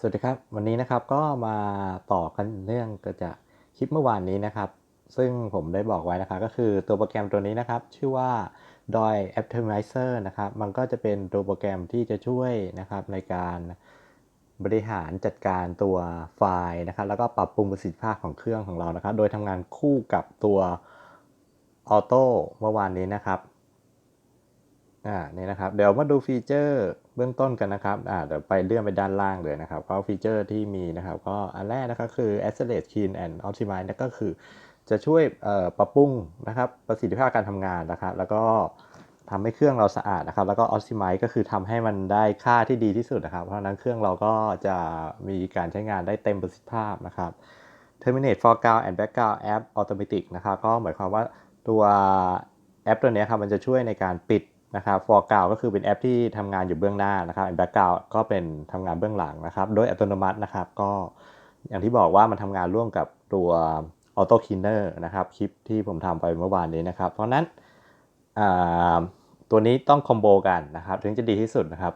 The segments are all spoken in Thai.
สวัสดีครับ วันนี้นะครับก็มาต่อกันเรื่องเกิดจากคลิปเมื่อวานนี้นะครับ ซึ่งผมได้บอกไว้นะครับก็คือตัวโปรแกรมตัวนี้นะครับ ชื่อว่า DOI Optimizer นะครับ มันก็จะเป็นตัวโปรแกรมที่จะช่วยนะครับในการบริหารจัดการตัวไฟล์นะครับ แล้วก็ปรับปรุงประสิทธิภาพของเครื่องของเรานะครับ โดยทำงานคู่กับตัว Auto เมื่อวานนี้นะครับ อ่านี่นะครับเดี๋ยวมาดูฟีเจอร์เบื้องต้นกันนะครับอ่าเดี๋ยวไปเลื่อนไปด้านล่างเลยนะครับก็ฟีเจอร์ที่มีนะครับก็อันแรกนะครับคือ accelerate clean and optimize นั่นก็คือจะช่วยเอ่อปรับปรุงนะครับประสิทธิภาพการทำงานนะครับ แล้วก็ทำให้เครื่องเราสะอาดนะครับ แล้วก็ optimize ก็คือทำให้มันได้ค่าที่ดีที่สุดนะครับ เพราะนั้นเครื่องเราก็จะมีการใช้งานได้เต็มประสิทธิภาพนะครับ terminate foreground and background app automatic นะครับก็หมายความว่าตัวแอปตัวนี้ครับมันจะช่วยในการปิด นะครับ foreground ก็คือเป็นแอปที่ทำงานอยู่เบื้องหน้านะครับ background ก็เป็นทำงานเบื้องหลังนะครับ โดยอัตโนมัตินะครับก็อย่างที่บอกว่ามันทำงานร่วมกับตัว auto cleaner นะครับคลิปที่ผมทำไปเมื่อวานนี้นะครับ เพราะนั้นตัวนี้ต้องคอมโบกันนะครับถึงจะดีที่สุดนะครับ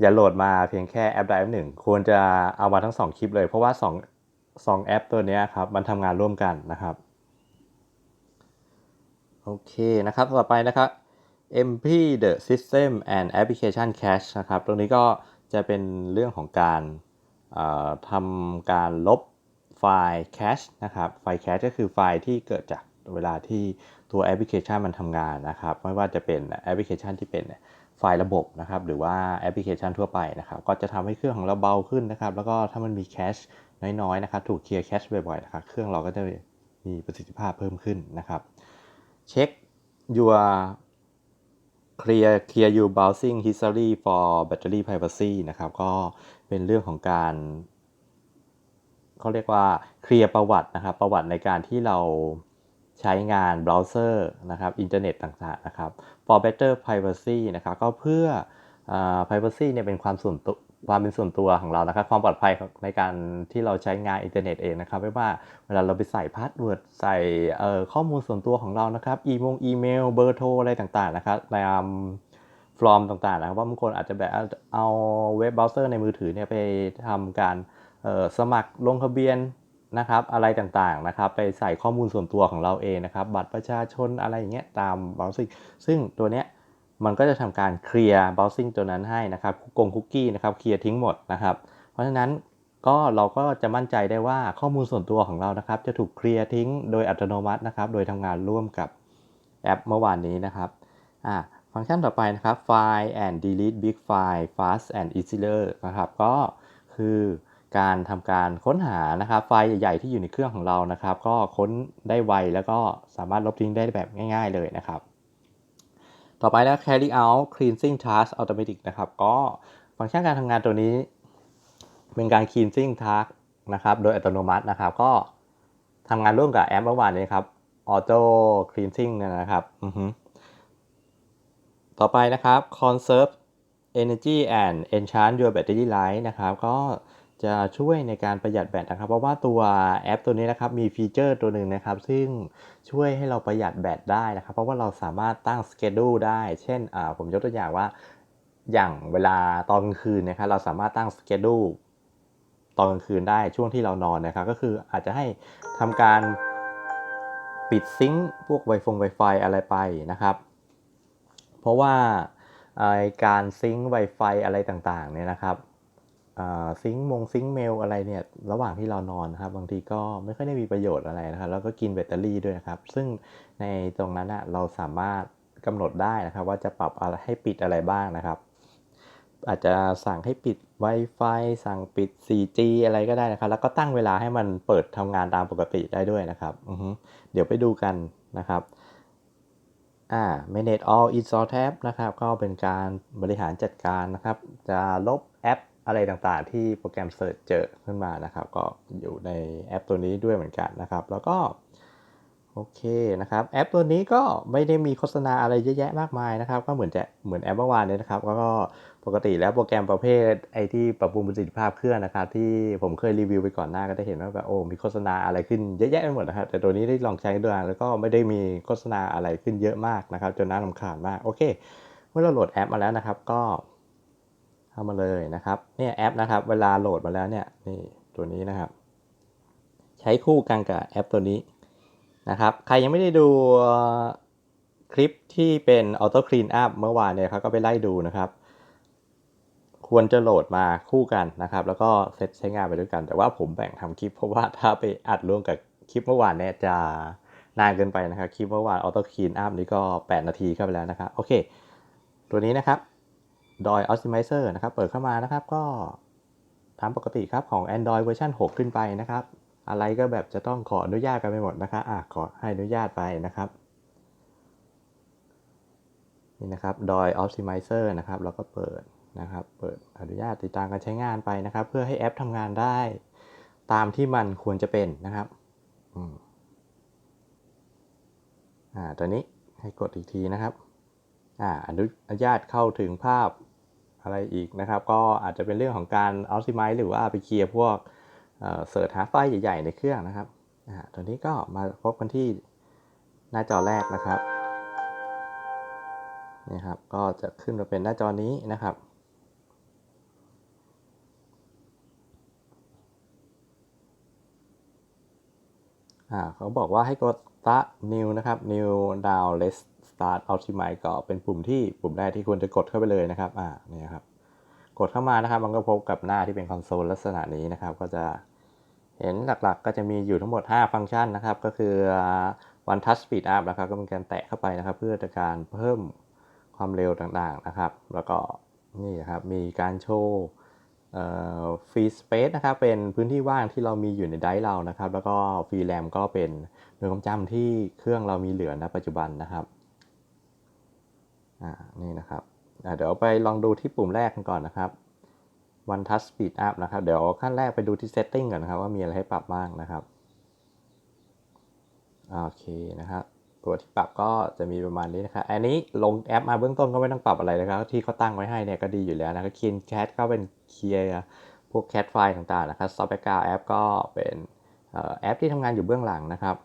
อย่าโหลดมาเพียงแค่แอปใดแอปหนึ่งควรจะเอามาทั้ง 2 คลิปเลย เพราะว่า 2 2 แอปตัวนี้ครับมันทำงานร่วมกันนะครับ โอเคนะครับ ต่อไปนะครับ MP the system and application cache นะครับ ตรงนี้ก็จะเป็นเรื่องของการทำการลบไฟล์ cache นะครับ ไฟล์ cache ก็คือไฟล์ที่เกิดจากเวลาที่ตัวแอปพลิเคชันมันทำงานนะครับ ไม่ว่าจะเป็นแอปพลิเคชันที่เป็นไฟล์ระบบนะครับ หรือว่าแอปพลิเคชันทั่วไปนะครับ ก็จะทำให้เครื่องของเราเบาขึ้นนะครับ แล้วก็ถ้ามันมีแคชน้อยๆนะครับ ถูกเคลียร์แคชบ่อยๆนะครับ เครื่องเราก็จะมีประสิทธิภาพเพิ่มขึ้นนะครับ เช็ค your clear clear you browsing history for battery privacy นะครับ ก็เป็นเรื่องของการเขาเรียกว่าเคลียร์ประวัตินะครับ ประวัติในการที่เราใช้งานเบราว์เซอร์นะครับอินเทอร์เน็ตต่างๆนะครับ for better privacy นะครับ ก็เพื่ออ privacy เนี่ยเป็นความส่วนตัว ความเป็นส่วนตัวของเรานะครับความปลอดภัยในการที่เราใช้งานอินเทอร์เน็ตเองนะครับไม่ว่าเวลาเราไปใส่พาสเวิร์ดใส่ข้อมูลส่วนตัวของเรานะครับอีมงอีเมลเบอร์โทรอะไรต่างๆนะครับตามฟอร์มต่างๆนะครับว่าบางคนอาจจะแบบเอาเว็บเบราว์เซอร์ในมือถือเนี่ยไปทำการสมัครลงทะเบียนนะครับอะไรต่างๆนะครับไปใส่ข้อมูลส่วนตัวของเราเองนะครับบัตรประชาชนอะไรอย่างเงี้ยตามเบราว์ซิ่งซึ่งตัวเนี้ย มันก็จะทำการเคลียร์ browsing ตัวนั้นให้นะครับคุกกงคุกกี้นะครับเคลียร์ทิ้งหมดนะครับ เพราะฉะนั้นก็เราก็จะมั่นใจได้ว่าข้อมูลส่วนตัวของเรานะครับ จะถูกเคลียร์ทิ้งโดยอัตโนมัตินะครับ โดยทำงานร่วมกับแอปเมื่อวานนี้นะครับอ่าฟังก์ชันต่อไปนะครับ Find and delete big file fast and easier นะครับ ก็คือการทำการค้นหานะครับไฟล์ใหญ่ๆที่อยู่ในเครื่องของเรานะครับ ก็ค้นได้ไวแล้วก็สามารถลบทิ้งได้แบบง่าย ๆเลยนะครับ ต่อไปนะ carry out cleansing task automatic นะครับ ก็ฟังก์ชันการทำงานตัวนี้ เป็นการ cleansing task นะครับ โดยอัตโนมัตินะครับ ก็ทำงานร่วมกับแอปเมื่อวานนี้ครับ auto cleansing เนยนะครับ ต่อไปนะครับ conserve energy and enhance your battery life นะครับ ก็ จะช่วยในการประหยัดแบตนะครับ เพราะว่าตัวแอปตัวนี้นะครับมีฟีเจอร์ตัวหนึ่งนะครับ ซึ่งช่วยให้เราประหยัดแบตได้นะครับ เพราะว่าเราสามารถตั้งสเกดูได้ เช่นผมยกตัวอย่างว่าอย่างเวลาตอนกลางคืนนะครับ เราสามารถตั้งสเกดูตอนกลางคืนได้ช่วงที่เรานอนนะครับ ก็คืออาจจะให้ทำการปิดซิงค์พวก Wi-Fi Wi-Fi อะไรไปนะครับ เพราะว่าการซิงค์ Wi-Fi อะไรต่างๆเนี่ยนะครับ ซิงค์มงซิงค์เมลอะไรเนี่ยระหว่างที่เรานอนนะครับ บางทีก็ไม่ค่อยได้มีประโยชน์อะไรนะครับ แล้วก็กินแบตเตอรี่ด้วยนะครับ ซึ่งในตรงนั้นนะเราสามารถกำหนดได้นะครับ ว่าจะปรับอะไรให้ปิดอะไรบ้างนะครับ อาจจะสั่งให้ปิด Wi-Fi สั่งปิด 4G อะไรก็ได้นะครับ แล้วก็ตั้งเวลาให้มันเปิดทำงานตามปกติได้ด้วยนะครับเดี๋ยวไปดูกันนะครับอ่า manage all install tab นะครับ ก็เป็นการบริหารจัดการนะครับ จะลบแอป อะไรต่างๆ ที่โปรแกรมเสิร์ชเจอขึ้นมานะครับ ก็อยู่ในแอปตัวนี้ด้วยเหมือนกันนะครับ แล้วก็โอเคนะครับแอปตัวนี้ก็ไม่ได้มีโฆษณาอะไรเยอะแยะมากมายนะครับ ก็เหมือนจะเหมือนแอปเมื่อวานนี้นะครับแล้วก็ปกติแล้วโปรแกรมประเภทไอที่ปรับปรุงประสิทธิภาพเครื่องนะครับ ที่ผมเคยรีวิวไปก่อนหน้าก็จะเห็นว่าแบบโอ้มีโฆษณาอะไรขึ้นเยอะแยะไปหมดนะครับแต่ตัวนี้ได้ลองใช้ด้วยแล้วก็ไม่ได้มีโฆษณาอะไรขึ้นเยอะมากนะครับ จนน่ารำคาญมากโอเค เมื่อเราโหลดแอปมาแล้วนะครับ ก็ามาเลยนะครับเนี่ยแอปนะครับเวลาโหลดมาแล้วเนี่ยนี่ตัวนี้นะครับ ใช้คู่กันกับแอปตัวนี้นะครับใครยังไม่ได้ดูคลิปที่เป็น Auto Clean Up เมื่อวานเนี่ยครับก็ไปไล่ดูนะครับ ควรจะโหลดมาคู่กันนะครับ แล้วก็เซตใช้งานไปด้วยกัน แต่ว่าผมแบ่งทำคลิปเพราะว่าถ้าไปอัดร่วมกับคลิปเมื่อวานเนี่ยจะนานเกินไปนะครับ คลิปเมื่อวาน Auto Clean Up นี่ก็ 8 นาทีเข้าไปแล้วนะครับโอเค ตัวนี้นะครับ ดอย Optimizer นะครับ เปิดเข้ามานะครับ ก็ตามปกติครับของ Android เวอร์ชัน6 ขึ้นไปนะครับ อะไรก็แบบจะต้องขออนุญาตกันไปหมดนะครับอะขอให้อนุญาตไปนะครับ นี่นะครับดอย Optimizer นะครับเราก็เปิดนะครับ เปิดอนุญาตติดตามการใช้งานไปนะครับ เพื่อให้แอปทำงานได้ ตามที่มันควรจะเป็นนะครับอืมอ่าตัวนี้ให้กดอีกทีนะครับอ่าอนุญาตเข้าถึงภาพ อะไรอีกนะครับ ก็อาจจะเป็นเรื่องของการ Optimize หรือว่าไปเคลียร์พวกเสิร์ชหาไฟล์ใหญ่ๆในเครื่องนะครับตัวนี้ก็มาพบกันที่หน้าจอแรกนะครับนี่ครับ ก็จะขึ้นมาเป็นหน้าจอนี้นะครับ เขาบอกว่าให้กด start new นะครับ new down let's start optimize ก็เป็นปุ่มที่ปุ่มแรกที่ควรจะกดเข้าไปเลยนะครับอ่านี่ครับกดเข้ามานะครับ มันก็พบกับหน้าที่เป็นคอนโซลลักษณะนี้นะครับ ก็จะเห็นหลักๆ ก็จะมีอยู่ทั้งหมด 5 ฟังก์ชันนะครับ ก็คือ one touch speed up นะครับ ก็เป็นการแตะเข้าไปนะครับ เพื่อจะการเพิ่มความเร็วต่างๆนะครับ แล้วก็นี่นะครับมีการโชว์ฟรีสเปซนะครับ เป็นพื้นที่ว่างที่เรามีอยู่ในไดร์เรานะครับ แล้วก็ฟรีแรมก็เป็นหน่วยความจำที่เครื่องเรามีเหลือณปัจจุบันนะครับ อ่านี่นะครับเดี๋ยวไปลองดูที่ปุ่มแรกกันก่อนนะครับ one touch speed up นะครับ เดี๋ยวขั้นแรกไปดูที่ setting ก่อนนะครับ ว่ามีอะไรให้ปรับบ้างนะครับ โอเคนะครับ ตัวที่ปรับก็จะมีประมาณนี้นะครับ อันนี้ลงแอปมาเบื้องต้นก็ไม่ต้องปรับอะไรนะครับ ที่เขาตั้งไว้ให้เนี่ยก็ดีอยู่แล้วนะครับ Clean Cat ก็เป็นเคลียร์พวกแคทไฟล์ต่างๆนะครับ Soft Background App ก็เป็นแอปที่ทำงานอยู่เบื้องหลังนะครับ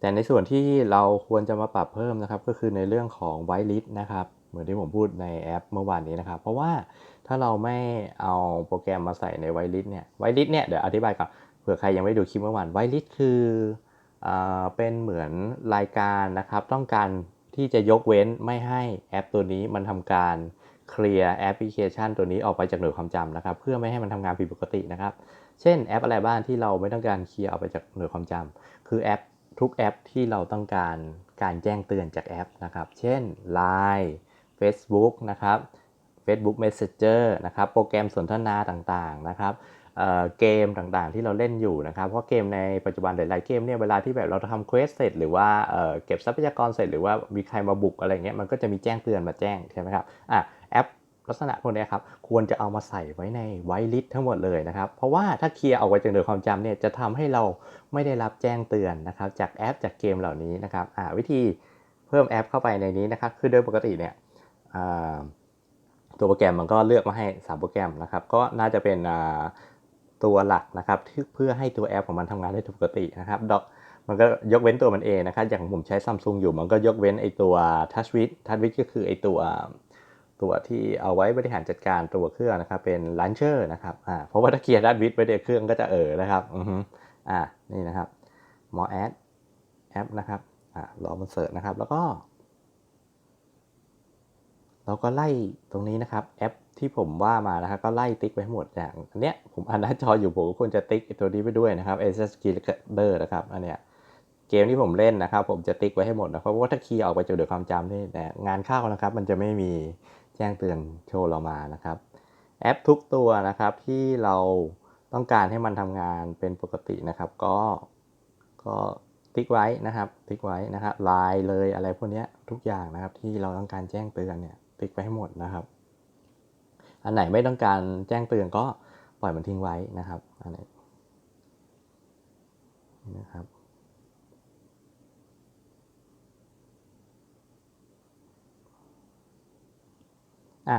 แต่ในส่วนที่เราควรจะมาปรับเพิ่มนะครับ ก็คือในเรื่องของ Whitelist นะครับ เหมือนที่ผมพูดในแอปเมื่อวานนี้นะครับ เพราะว่าถ้าเราไม่เอาโปรแกรมมาใส่ใน Whitelist เนี่ย Whitelist เนี่ยเดี๋ยวอธิบายก่อนเผื่อใครยังไม่ดูคลิปเมื่อวาน Whitelist คือเป็นเหมือนรายการนะครับ ต้องการที่จะยกเว้นไม่ให้แอปตัวนี้มันทำการเคลียร์แอปพลิเคชันตัวนี้ออกไปจากหน่วยความจำนะครับ เพื่อไม่ให้มันทำงานผิดปกตินะครับ เช่นแอปอะไรบ้างที่เราไม่ต้องการเคลียร์ออกไปจากหน่วยความจำคือแอป ทุกแอปที่เราต้องการการแจ้งเตือนจากแอปนะครับ เช่น Line Facebook นะครับ Facebook Messenger นะครับ โปรแกรมสนทนาต่างๆ นะครับเกมต่างๆ ที่เราเล่นอยู่นะครับ เพราะเกมในปัจจุบันหลายๆเกมเนี่ยเวลาที่แบบเราทำเควสเสร็จหรือว่าเเก็บทรัพยากรเสร็จหรือว่ามีใครมาบุกอะไรเงี้ยมันก็จะมีแจ้งเตือนมาแจ้งใช่ไหมครับอะแอป ลักษณะพวกนี้ครับควรจะเอามาใส่ไว้ในไวลิสทั้งหมดเลยนะครับ เพราะว่าถ้าเคลียร์ออกไปจากหน่วยความจำเนี่ยจะทำให้เราไม่ได้รับแจ้งเตือนนะครับจากแอปจากเกมเหล่านี้นะครับวิธีเพิ่มแอปเข้าไปในนี้นะครับคือโดยปกติเนี่ยตัวโปรแกรมมันก็เลือกมาให้ 3 โปรแกรมนะครับก็น่าจะเป็นตัวหลักนะครับเพื่อให้ตัวแอปของมันทำงานได้ปกตินะครับดอกมันก็ยกเว้นตัวมันเองนะครับอย่างผมใช้ซัมซุงอยู่มันก็ยกเว้นไอตัว Touch w i t Touch w i ก็คือไอตัว ตัวที่เอาไว้บริหารจัดการตัวเครื่องนะครับเป็น Launcher นะครับอ่าเพราะว่าถ้าเคลียร์ดัตวิดไว้ในเครื่องก็จะเออนะครับอืออ่านี่นะครับมอแอดแอปนะครับอ่ารอมันเสิร์ชนะครับแล้วก็เราก็ไล่ตรงนี้นะครับแอปที่ผมว่ามานะครับก็ไล่ติ๊กไปให้หมดอย่างอันเนี้ยผมอ่านหน้าจออยู่ผมก็ควรจะติ๊กตัวนี้ไปด้วยนะครับ SS Killer นะครับอันเนี้ยเกมที่ผมเล่นนะครับ ผมจะติ๊กไว้ให้หมดนะเพราะว่าถ้าคีย์ออกไปจากเดือความจำนี่แต่งานเข้านะครับ มันจะไม่มี แจ้งเตือนโชว์เรามานะครับ แอปทุกตัวนะครับที่เราต้องการให้มันทำงานเป็นปกตินะครับ ก็ก็ติ๊กไว้นะครับติ๊กไว้นะครับไลน์เลยอะไรพวกนี้ทุกอย่างนะครับที่เราต้องการแจ้งเตือนเนี่ยติ๊กไปให้หมดนะครับ อันไหนไม่ต้องการแจ้งเตือนก็ปล่อยมันทิ้งไว้นะครับอันไหนนะครับ อะ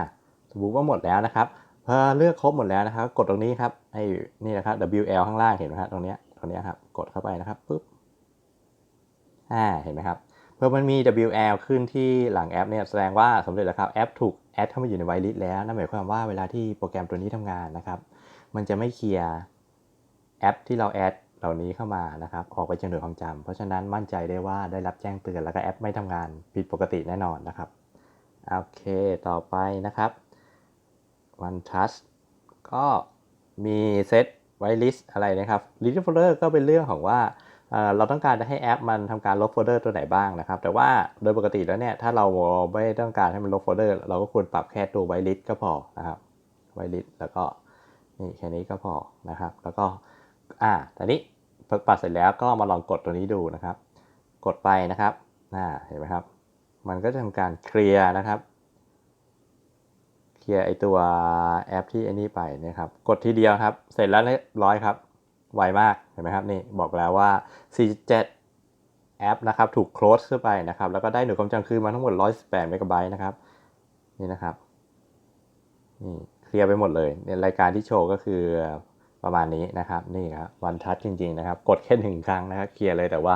สมมติว่าหมดแล้วนะครับพอเลือกครบหมดแล้วนะครับ กดตรงนี้ครับไอ้นี่นะครับ WL ข้างล่างเห็นไหมครับตรงนี้ตรงนี้ครับกดเข้าไปนะครับปุ๊บอ่าเห็นไหมครับเมื่อมันมี WL ขึ้นที่หลังแอปเนี่ยแสดงว่าสำเร็จแล้วครับแอปถูกแอดเข้ามาอยู่ในไวลิสแล้วนั่นหมายความว่าเวลาที่โปรแกรมตัวนี้ทำงานนะครับ มันจะไม่เคลียร์แอปที่เราแอดเหล่านี้เข้ามานะครับ ออกไปจากหน่วยความจำเพราะฉะนั้นมั่นใจได้ว่าได้รับแจ้งเตือนแล้วก็แอปไม่ทำงานผิดปกติแน่นอนนะครับ โอเค ต่อไปนะครับ One Touch ก็มีเซตไวลิสอะไรนะครับ list folder ก็เป็นเรื่องของว่าเราต้องการจะให้แอปมันทำการลบโฟลเดอร์ตัวไหนบ้างนะครับ แต่ว่าโดยปกติแล้วเนี่ย ถ้าเราไม่ต้องการให้มันลบโฟลเดอร์ เราก็ควรปรับแค่ตัวไวลิสก็พอนะครับไวลิสแล้วก็นี่แค่นี้ก็พอนะครับ แล้วก็อ่าตอนนี้ปรับเสร็จแล้วก็มาลองกดตัวนี้ดูนะครับ กดไปนะครับอ่าเห็นไหมครับ มันก็จะทำการเคลียร์นะครับ เคลียร์ไอตัวแอปที่ไอ้นี่ไปนะครับ กดทีเดียวครับ เสร็จแล้วเรียบร้อยครับ ไวมาก เห็นไหมครับ นี่บอกแล้วว่า 47 แอปนะครับ ถูก close เข้าไปนะครับ แล้วก็ได้หน่วยความจำคืนมาทั้งหมด 118เมกะไบต์นะครับ นี่นะครับ นี่เคลียร์ไปหมดเลย ในรายการที่โชว์ก็คือประมาณนี้นะครับ นี่ครับวันทัชจริง ๆ นะครับ กดแค่หนึ่งครั้งนะครับ เคลียร์เลยแต่ว่า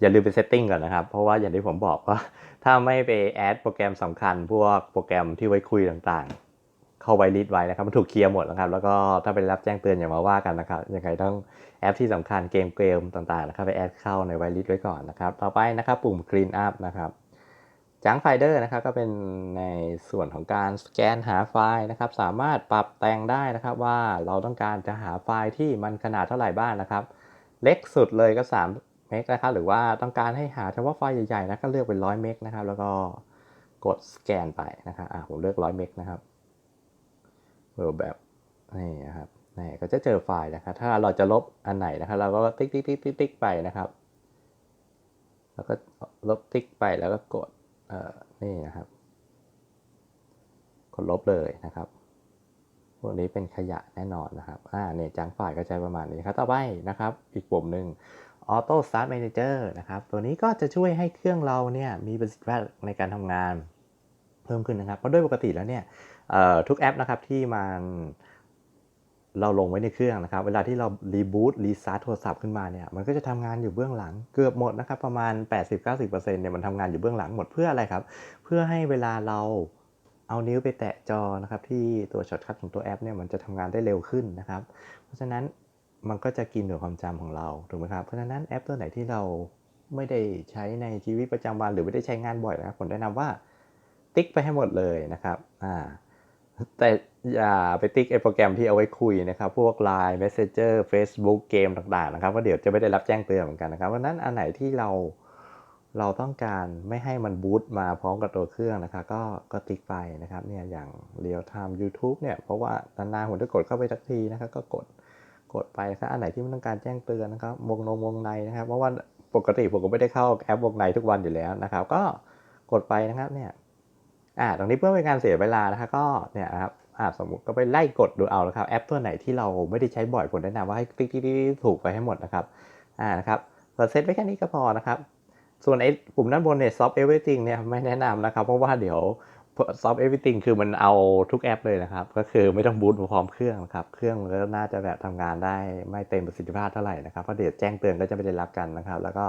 อย่าลืมไปเซตติ้งก่อนนะครับ เพราะว่าอย่างที่ผมบอกว่า ถ้าไม่ไปแอดโปรแกรมสำคัญ พวกโปรแกรมที่ไว้คุยต่างๆ เข้าไว้ลิสต์ไว้นะครับ มันถูกเคลียร์หมดนะครับ แล้วก็ถ้าไปรับแจ้งเตือนอย่ามาว่ากันนะครับ ยังไงต้องแอปที่สำคัญเกมเกมต่างๆนะครับไปแอดเข้าในไวลิสต์ไว้ก่อนนะครับ ต่อไปนะครับปุ่ม clean up นะครับจังไฟเดอร์นะครับก็เป็นในส่วนของการสแกนหาไฟล์นะครับ สามารถปรับแต่งได้นะครับว่าเราต้องการจะหาไฟล์ที่มันขนาดเท่าไหร่บ้างนะครับ เล็กสุดเลยก็3 เมกนะครับหรือว่าต้องการให้หาเฉพาะไฟล์ใหญ่ๆนะก็เลือกเป็น100เมกนะครับ แล้วก็กดสแกนไปนะครับอะผมเลือก100เมกนะครับเปิดแบบนี่นะครับนี่ก็จะเจอไฟล์นะครับ ถ้าเราจะลบอันไหนนะครับ เราก็ติ๊กติ๊กติ๊กติ๊กติ๊กไปนะครับ แล้วก็ลบติ๊กไปแล้วก็กดเอ่อนี่นะครับ กดลบเลยนะครับพวกนี้เป็นขยะแน่นอนนะครับ อ่าเนี่ยจังฝ่ายก็ใช้ประมาณนี้ครับ ต่อไปนะครับ อีกปุ่มหนึ่ง Auto Start Manager นะครับ ตัวนี้ก็จะช่วยให้เครื่องเราเนี่ยมีประสิทธิภาพในการทำงานเพิ่มขึ้นนะครับ เพราะโดยปกติแล้วเนี่ยทุกแอปนะครับที่มันเราลงไว้ในเครื่องนะครับ เวลาที่เรารีบูตรีสตาร์ทโทรศัพท์ขึ้นมาเนี่ย มันก็จะทำงานอยู่เบื้องหลังเกือบหมดนะครับ ประมาณ 80-90%เนี่ยมันทำงานอยู่เบื้องหลังหมดเพื่ออะไรครับ เพื่อให้เวลาเราเอานิ้วไปแตะจอนะครับที่ตัวช็อตคัทของตัวแอปเนี่ยมันจะทำงานได้เร็วขึ้นนะครับ เพราะฉะนั้น มันก็จะกินหน่วยความจำของเราถูกไหมครับเพราะฉะนั้นแอปตัวไหนที่เราไม่ได้ใช้ในชีวิตประจำวันหรือไม่ได้ใช้งานบ่อยนะครับผมแนะนำว่าติ๊กไปให้หมดเลยนะครับอ่าแต่อย่าไปติ๊กไอโปรแกรมที่เอาไว้คุยนะครับ พวก Line Messenger Facebook เกมต่างๆนะครับว่าเดี๋ยวจะไม่ได้รับแจ้งเตือนเหมือนกันนะครับเพราะฉะนั้นอันไหนที่เราเราต้องการไม่ให้มันบูตมาพร้อมกับตัวเครื่องนะครับก็ก็ติ๊กไปนะครับเนี่ยอย่าง Real Time YouTube เนี่ยเพราะว่านานๆผมจะกดเข้าไปสักทีนะครับก็กด กดไปนะครับอันไหนที่มันต้องการแจ้งเตือนนะครับวงนงวงในนะครับ เพราะว่าปกติผมก็ไม่ได้เข้าแอปวงในทุกวันอยู่แล้วนะครับ ก็กดไปนะครับเนี่ยอ่าตรงนี้เพื่อเป็นการเสียเวลานะครับก็เนี่ยนะครับอ่าสมมติก็ไปไล่กดดูเอานะครับแอปตัวไหนที่เราไม่ได้ใช้บ่อยผมแนะนำว่าให้ติ๊กถูกไปให้หมดนะครับอ่านะครับเราเซตไว้แค่นี้ก็พอนะครับ ส่วนไอ้ปุ่มด้านบนเนี่ย Soft Everything เนี่ยไม่แนะนำนะครับ เพราะว่าเดี๋ยว Soft Everything คือมันเอาทุกแอปเลยนะครับ ก็คือไม่ต้องบูตมาพร้อมเครื่องนะครับ เครื่องมันก็น่าจะแบบทำงานได้ไม่เต็มประสิทธิภาพเท่าไหร่นะครับ เพราะเดี๋ยวแจ้งเตือนก็จะไม่ได้รับกันนะครับ แล้วก็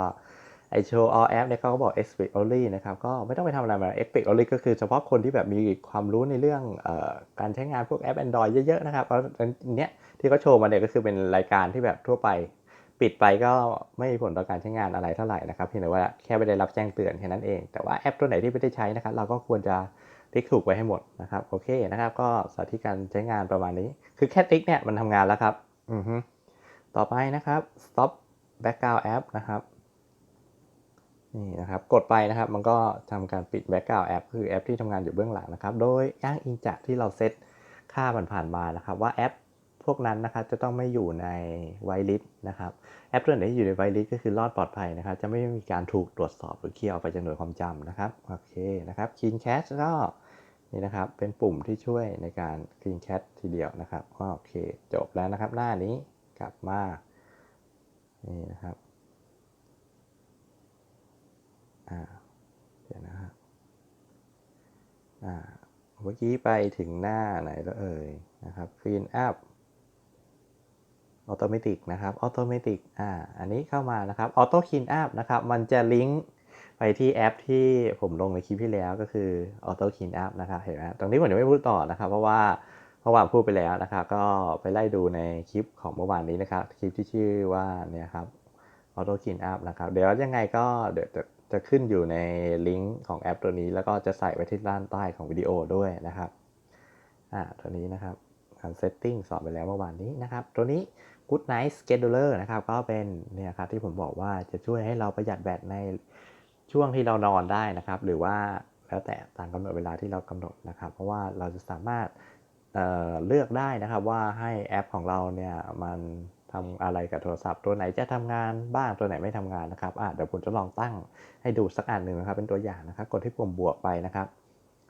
ไอ show all app เนี่ยเขาก็บอก expect only นะครับ ก็ไม่ต้องไปทำอะไรมา expect only ก็คือเฉพาะคนที่แบบมีความรู้ในเรื่องออการใช้งานพวกแอป Android เยอะๆนะครับเพราะเนี้ยที่เขาโชว์มาเนี่ยก็คือเป็นรายการที่แบบทั่วไป ปิดไปก็ไม่มีผลต่อการใช้งานอะไรเท่าไหร่นะครับเพียงแต่ว่าแค่ไม่ได้รับแจ้งเตือนแค่นั้นเอง แต่ว่าแอปตัวไหนที่ไม่ได้ใช้นะครับ เราก็ควรจะ ติ๊กถูกไว้ให้หมดนะครับโอเคนะครับก็สาธิตการใช้งานประมาณนี้ คือแค่ติ๊กเนี่ยมันทำงานแล้วครับอือฮึต่อไปนะครับ stop background app นะครับนี่นะครับกดไปนะครับมันก็ทำการปิด background app คือแอปที่ทำงานอยู่เบื้องหลังนะครับ โดยอ้างอิงจากที่เราเซตค่าผ่านๆมานะครับ ว่าแอปพ วกนั้นนะครับจะต้องไม่อยู่ในไวลิสนะครับแอปตัวไหนที่อยู่ในไวลิสก็คือรอดปลอดภัยนะครับ จะไม่มีการถูกตรวจสอบหรือเคลียร์ออกไปจากหน่วยความจำนะครับโอเคนะครับ Clean Cache ก็นี่นะครับเป็นปุ่มที่ช่วยในการ Clean Cache ทีเดียวนะครับโอเค จบแล้วนะครับ หน้านี้กลับมานี่นะครับอ่าเดี๋ยวนะครับอ่าเมื่อกี้ไปถึงหน้าไหนแล้วเอ่ยนะครับ Clean Up ออโตเมติกนะครับออโตเมติกอ่าอันนี้เข้ามานะครับออโต้คินอัพนะครับมันจะลิงก์ไปที่แอปที่ผมลงในคลิปที่แล้วก็คือ Auto Clean Up นะครับเห็นไหมตรงนี้ผมจะไม่พูดต่อนะครับ เพราะว่าเมื่อวานพูดไปแล้วนะครับ ก็ไปไล่ดูในคลิปของเมื่อวานนี้นะครับ คลิปที่ชื่อว่าเนี่ยครับ Auto Clean Up นะครับเดี๋ยวยังไงก็เดี๋ยวจะจะขึ้นอยู่ในลิงก์ของแอปตัวนี้ แล้วก็จะใส่ไว้ที่ด้านใต้ของวิดีโอด้วยนะครับอ่าตัวนี้นะครับการเซตติ้งสอนไปแล้วเมื่อวานนี้นะครับ ตัวนี้ Good Night Scheduler นะครับก็เป็นเนี่ยครับที่ผมบอกว่าจะช่วยให้เราประหยัดแบตในช่วงที่เรานอนได้นะครับ หรือว่าแล้วแต่ตามกำหนดเวลาที่เรากำหนดนะครับ เพราะว่าเราจะสามารถเเลือกได้นะครับว่าให้แอปของเราเนี่ยมันทำอะไรกับโทรศัพท์ ตัวไหนจะทำงานบ้างตัวไหนไม่ทำงานนะครับอะเดี๋ยวผมจะลองตั้งให้ดูสักอันหนึ่งนะครับ เป็นตัวอย่างนะครับ กดที่ปุ่มบวกไปนะครับ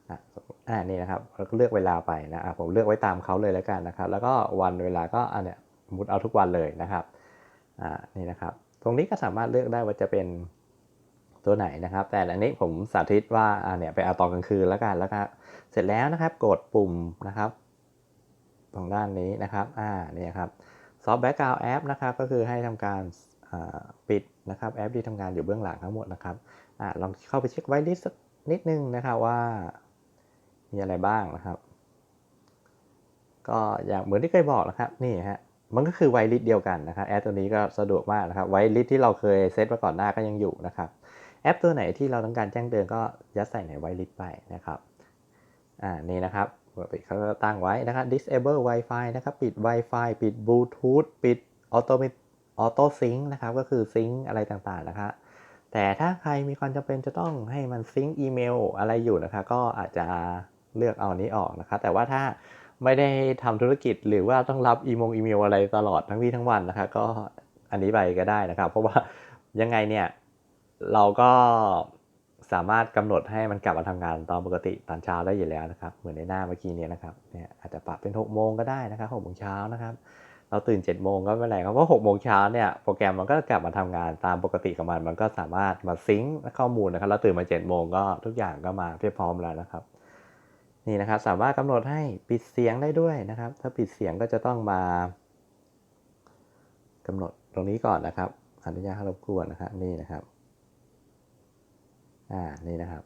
อะอ่านี่นะครับแล้วก็เลือกเวลาไปนะผมเลือกไว้ตามเขาเลยแล้วกันนะครับ แล้วก็วันเวลาก็อันเนี้ย มมติเอาทุกวันเลยนะครับอ่านี่นะครับ ตรงนี้ก็สามารถเลือกได้ว่าจะเป็นตัวไหนนะครับ แต่อันนี้ผมสาธิตว่าอ่าเนี่ยไปเอาตอนกลางคืนแล้วกันแล้วก็เสร็จแล้วนะครับ กดปุ่มนะครับ ตรงด้านนี้นะครับอ่านี่ครับซอฟต์แบ็กกราวแอปนะครับก็คือให้ทำการปิดนะครับแอปที่ทำงานอยู่เบื้องหลังทั้งหมดนะครับอ่าลองเข้าไปเช็คไว้ลิสต์นิดนึงนะครับว่ามีอะไรบ้างนะครับ ก็อย่างเหมือนที่เคยบอกนะครับนี่ฮะ มันก็คือไวลิสเดียวกันนะครับแอปตัวนี้ก็สะดวกมากนะครับไวลิสที่เราเคยเซตมาก่อนหน้าก็ยังอยู่นะครับแอปตัวไหนที่เราต้องการแจ้งเตือนก็ยัดใส่ในไวลิสไปนะครับอ่านี่นะครับเขาตั้งไว้นะครับ disable Wi-Fi นะครับปิด Wi-Fi ปิด Bluetooth ปิด Auto Auto Sync นะครับก็คือซิงค์อะไรต่างๆนะครับแต่ถ้าใครมีความจำเป็นจะต้องให้มันซิงค์อีเมลอะไรอยู่นะครับก็อาจจะเลือกเอานนี้ออกนะครับแต่ว่าถ้า ไม่ได้ทำธุรกิจหรือว่าต้องรับอีมงอีเมลอะไรตลอดทั้งวี่ทั้งวันนะครับก็อันนี้ไปก็ได้นะครับ เพราะว่ายังไงเนี่ยเราก็สามารถกำหนดให้มันกลับมาทำงานตอนปกติตอนเช้าได้อยู่แล้วนะครับ เหมือนในหน้าเมื่อกี้เนี่ยนะครับเนี่ยอาจจะปรับเป็น6โมงก็ได้นะครับ6โมงเช้านะครับ เราตื่น7โมงก็ไม่เป็นไรครับเพราะ6โมงเช้าเนี่ยโปรแกรมมันก็กลับมาทำงานตามปกติของมัน มันก็สามารถมาซิงค์ข้อมูลนะครับเราตื่นมา7โมงก็ทุกอย่างก็มาเพียบพร้อมแล้วนะครับ นี่นะครับสามารถกำหนดให้ปิดเสียงได้ด้วยนะครับ ถ้าปิดเสียงก็จะต้องมากำหนดตรงนี้ก่อนนะครับอนุญาตให้รบกวนนะครับนี่นะครับอ่านี่นะครับ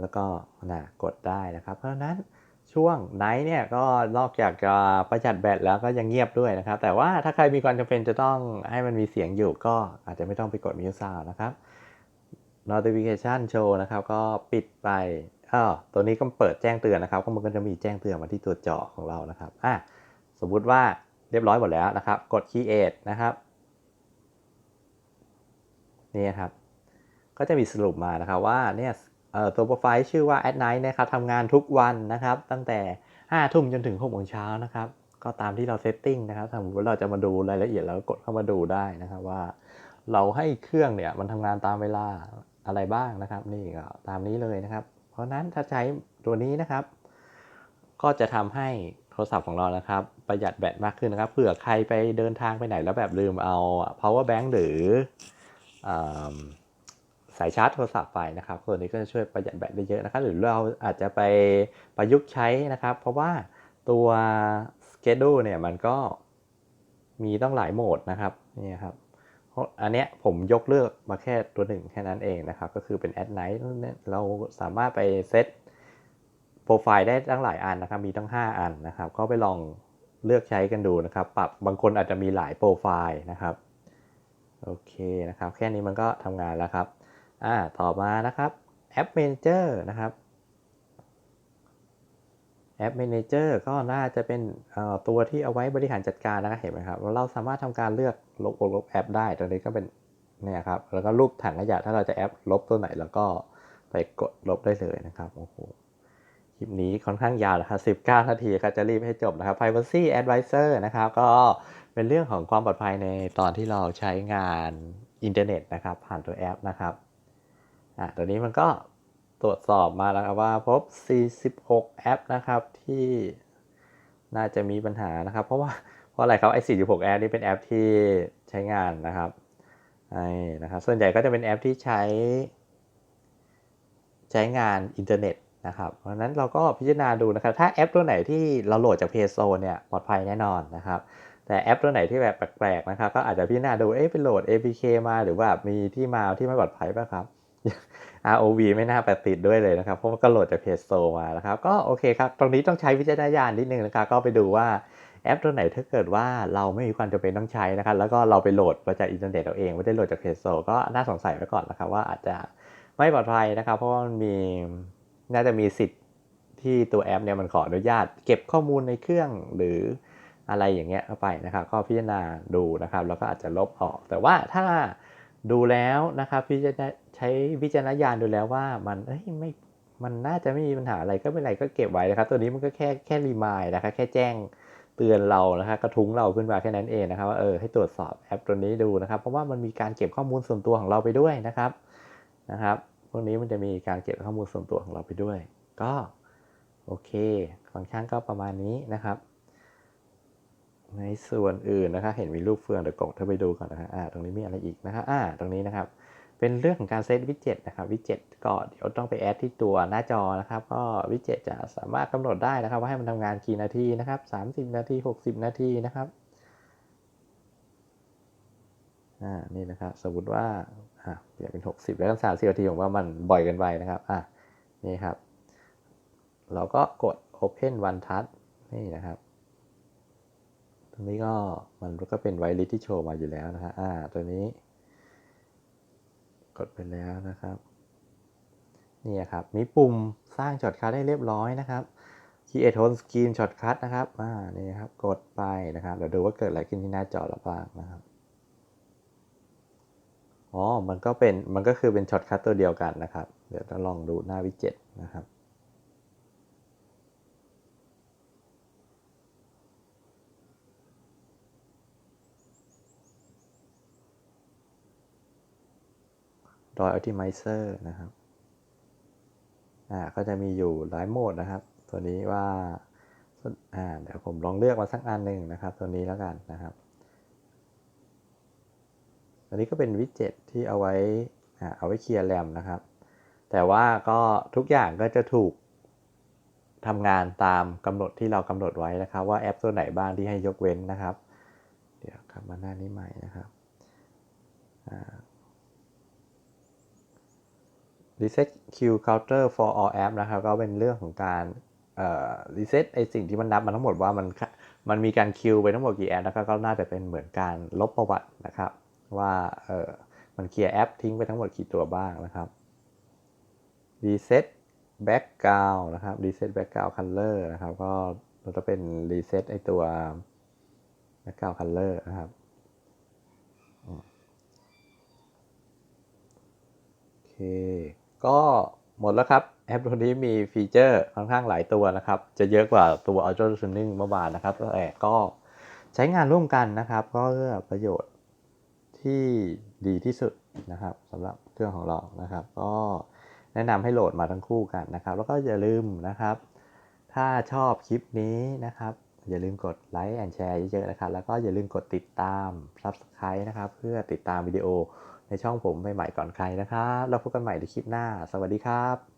แล้วก็นะกดได้นะครับ เพราะฉะนั้นช่วงไนท์เนี่ยก็นอกจากจะประหยัดแบตแล้วก็ยังเงียบด้วยนะครับ แต่ว่าถ้าใครมีความจำเป็นจะต้องให้มันมีเสียงอยู่ก็อาจจะไม่ต้องไปกดมิวซาวนะครับ notification show นะครับ ก็ปิดไป อ้าตัวนี้ก็เปิดแจ้งเตือนนะครับก็มันก็จะมีแจ้งเตือนมาที่ตัวจอของเรานะครับอะสมมุติว่าเรียบร้อยหมดแล้วนะครับ กด create นะครับนี่ครับ ก็จะมีสรุปมานะครับว่าเนี่ยตัวโปรไฟล์ชื่อว่า at night นะครับทำงานทุกวันนะครับ ตั้งแต่5ทุ่มจนถึง6โมงเช้านะครับ ก็ตามที่เราเซตติ้งนะครับสมมติว่าเราจะมาดูรายละเอียดแล้วกดเข้ามาดูได้นะครับว่า เราให้เครื่องเนี่ยมันทำงานตามเวลาอะไรบ้างนะครับ นี่ก็ตามนี้เลยนะครับ เพราะนั้นถ้าใช้ตัวนี้นะครับ ก็จะทำให้โทรศัพท์ของเรานะครับ ประหยัดแบตมากขึ้นนะครับเผื่อใครไปเดินทางไปไหนแล้วแบบลืมเอา power bank หรือสายชาร์จโทรศัพท์ไปนะครับตัวนี้ก็จะช่วยประหยัดแบตได้เยอะนะครับ หรือเราอาจจะไปประยุกต์ใช้นะครับ เพราะว่าตัว schedule เนี่ยมันก็มีต้องหลายโหมดนะครับนี่ครับ อันเนี้ยผมยกเลือกมาแค่ตัวหนึ่งแค่นั้นเองนะครับ ก็คือเป็น at night เราสามารถไปเซตโปรไฟล์ได้ตั้งหลายอันนะครับ มีตั้ง 5 อันนะครับ ก็ไปลองเลือกใช้กันดูนะครับ ปรับบางคนอาจจะมีหลายโปรไฟล์นะครับ โอเคนะครับ แค่นี้มันก็ทำงานแล้วครับ อ่า ต่อมานะครับแอป Manager นะครับ แอป Manager ก็น่าจะเป็นตัวที่เอาไว้บริหารจัดการนะครับเห็นไหมครับ เราสามารถทำการเลือกลบลบแอปได้ตัวนี้ก็เป็นเนี่ยครับ แล้วก็รูปถังขยะถ้าเราจะแอปลบตัวไหนแล้วก็ไปกดลบได้เลยนะครับ โอ้โห คลิปนี้ค่อนข้างยาวนะครับ19นาทีก็จะรีบให้จบนะครับ Privacy Advisor นะครับ ก็เป็นเรื่องของความปลอดภัยในตอนที่เราใช้งานอินเทอร์เน็ตนะครับ ผ่านตัวแอปนะครับ อะตัวนี้มันก็ ตรวจสอบมาแล้วครับว่าพบ 46 แอปนะครับที่น่าจะมีปัญหานะครับ เพราะว่าเพราะอะไรครับไอ้46 แอปนี่เป็นแอปที่ใช้งานนะครับไอ้นะครับส่วนใหญ่ก็จะเป็นแอปที่ใช้ ใช้งานอินเทอร์เน็ตนะครับ เพราะฉะนั้นเราก็พิจารณาดูนะครับ ถ้าแอปตัวไหนที่เราโหลดจาก Play Store เนี่ยปลอดภัยแน่นอนนะครับ แต่แอปตัวไหนที่แบบแปลกๆนะครับ ก็อาจจะพี่นาดูเอ๊ะไปโหลด APK มาหรือว่ามีที่มาที่ไม่ปลอดภัยป่ะครับ ROV ไม่น่าแปดติดด้วยเลยนะครับ เพราะว่าก็โหลดจากเพจโซมานะครับ ก็โอเคครับ ตรงนี้ต้องใช้วิจารณญาณนิดนึงนะครับ ก็ไปดูว่าแอปตัวไหนถ้าเกิดว่าเราไม่มีความจำเป็นต้องใช้นะครับ แล้วก็เราไปโหลดมาจากอินเทอร์เน็ตเอาเอง ไม่ได้โหลดจากเพจโซก็น่าสงสัยไว้ก่อนนะครับว่าอาจจะไม่ปลอดภัยนะครับ เพราะว่ามันมีน่าจะมีสิทธิ์ที่ตัวแอปเนี่ยมันขออนุญาต เก็บข้อมูลในเครื่องหรืออะไรอย่างเงี้ยเข้าไปนะครับ ก็พิจารณาดูนะครับ แล้วก็อาจจะลบออก แต่ว่าถ้าดูแล้วนะครับพิจารณา ใช้วิจารณญาณดูแล้วว่ามันเอ้ยไม่มันน่าจะไม่มีปัญหาอะไรก็ไม่เป็นไรก็เก็บไว้นะครับ ตัวนี้มันก็แค่แค่รีมายนะครับแค่แจ้งเตือนเรานะครับกระทุ้งเราขึ้นมาแค่นั้นเองนะครับว่าเออให้ตรวจสอบแอปตัวนี้ดูนะครับ เพราะว่ามันมีการเก็บข้อมูลส่วนตัวของเราไปด้วยนะครับนะครับพวกนี้มันจะมีการเก็บข้อมูลส่วนตัวของเราไปด้วย ก็โอเคฟังก์ชันก็ประมาณนี้นะครับ ในส่วนอื่นนะครับเห็นมีรูปเฟืองเดี๋ยวกดเธอไปดูก่อนนะครับอ่าตรงนี้มีอะไรอีกนะครับอ่าตรงนี้นะครับ เป็นเรื่องของการเซตวิดเจ็ตนะครับวิดเจ็ตก็เดี๋ยวต้องไปแอดที่ตัวหน้าจอนะครับ ก็วิดเจ็ตจะสามารถกำหนดได้นะครับ ว่าให้มันทำงานกี่นาทีนะครับ30 นาที 60 นาทีนะครับอ่านี่นะครับสมมติว่าอ่าเปลี่ยนเป็น 60 แล้วกัน30นาทีผมว่ามันบ่อยเกันไปนะครับอ่านี่ครับ เราก็กด Open One Touch นี่นะครับตรงนี้ก็มันก็เป็นไวลิสที่โชว์มาอยู่แล้วนะครับอ่าตัวนี้ กดไปแล้วนะครับนี่ครับมีปุ่มสร้างช็อตคัทได้เรียบร้อยนะครับ Create Home Screen Shortcut นะครับอ่านี่ครับ กดไปนะครับ เดี๋ยวดูว่าเกิดอะไรขึ้นที่หน้าจอเราบ้างนะครับอ๋อ มันก็เป็น มันก็คือเป็นช็อตคัทตัวเดียวกันนะครับ เดี๋ยวเราลองดูหน้าวิดเจ็ตนะครับ ดอย Optimizer นะครับ อ่า ก็จะมีอยู่หลายโหมดนะครับ ตัวนี้ว่า อ่า เดี๋ยวผมลองเลือกมาสักอันหนึ่งนะครับ ตัวนี้แล้วกันนะครับ อันนี้ก็เป็นวิดเจ็ตที่เอาไว้ อ่า เอาไว้เคลียร์แรมนะครับ แต่ว่าก็ทุกอย่างก็จะถูกทำงานตามกำหนดที่เรากำหนดไว้นะครับ ว่าแอปตัวไหนบ้างที่ให้ยกเว้นนะครับ เดี๋ยวกลับมาหน้านี้ใหม่นะครับอ่า reset queue counter for all app นะครับ ก็เป็นเรื่องของการเอ่อ reset ไอสิ่งที่มันนับมาทั้งหมดว่ามันมันมีการคิวไปทั้งหมดกี่แอปแล้วก็น่าจะเป็นเหมือนการลบประวัตินะครับ ว่าเออมันเคลียร์แอปทิ้งไปทั้งหมดกี่ตัวบ้างนะครับ reset background นะครับ reset background color นะครับ ก็มันจะเป็น reset ไอตัว background color นะครับโอเค ก็หมดแล้วครับแอปตัวนี้มีฟีเจอร์ค่อนข้างหลายตัวนะครับ จะเยอะกว่าตัว Auto Tuning เมื่อวานนะครับแต่ก็ใช้งานร่วมกันนะครับ ก็เพื่อประโยชน์ที่ดีที่สุดนะครับสำหรับเครื่องของเรานะครับ ก็แนะนำให้โหลดมาทั้งคู่กันนะครับ แล้วก็อย่าลืมนะครับ ถ้าชอบคลิปนี้นะครับ อย่าลืมกดไลค์แอนแชร์เยอะๆนะครับ แล้วก็อย่าลืมกดติดตาม Subscribe นะครับ เพื่อติดตามวิดีโอ ในช่องผมใหม่ๆก่อนใครนะครับ เราพบกันใหม่ในคลิปหน้า สวัสดีครับ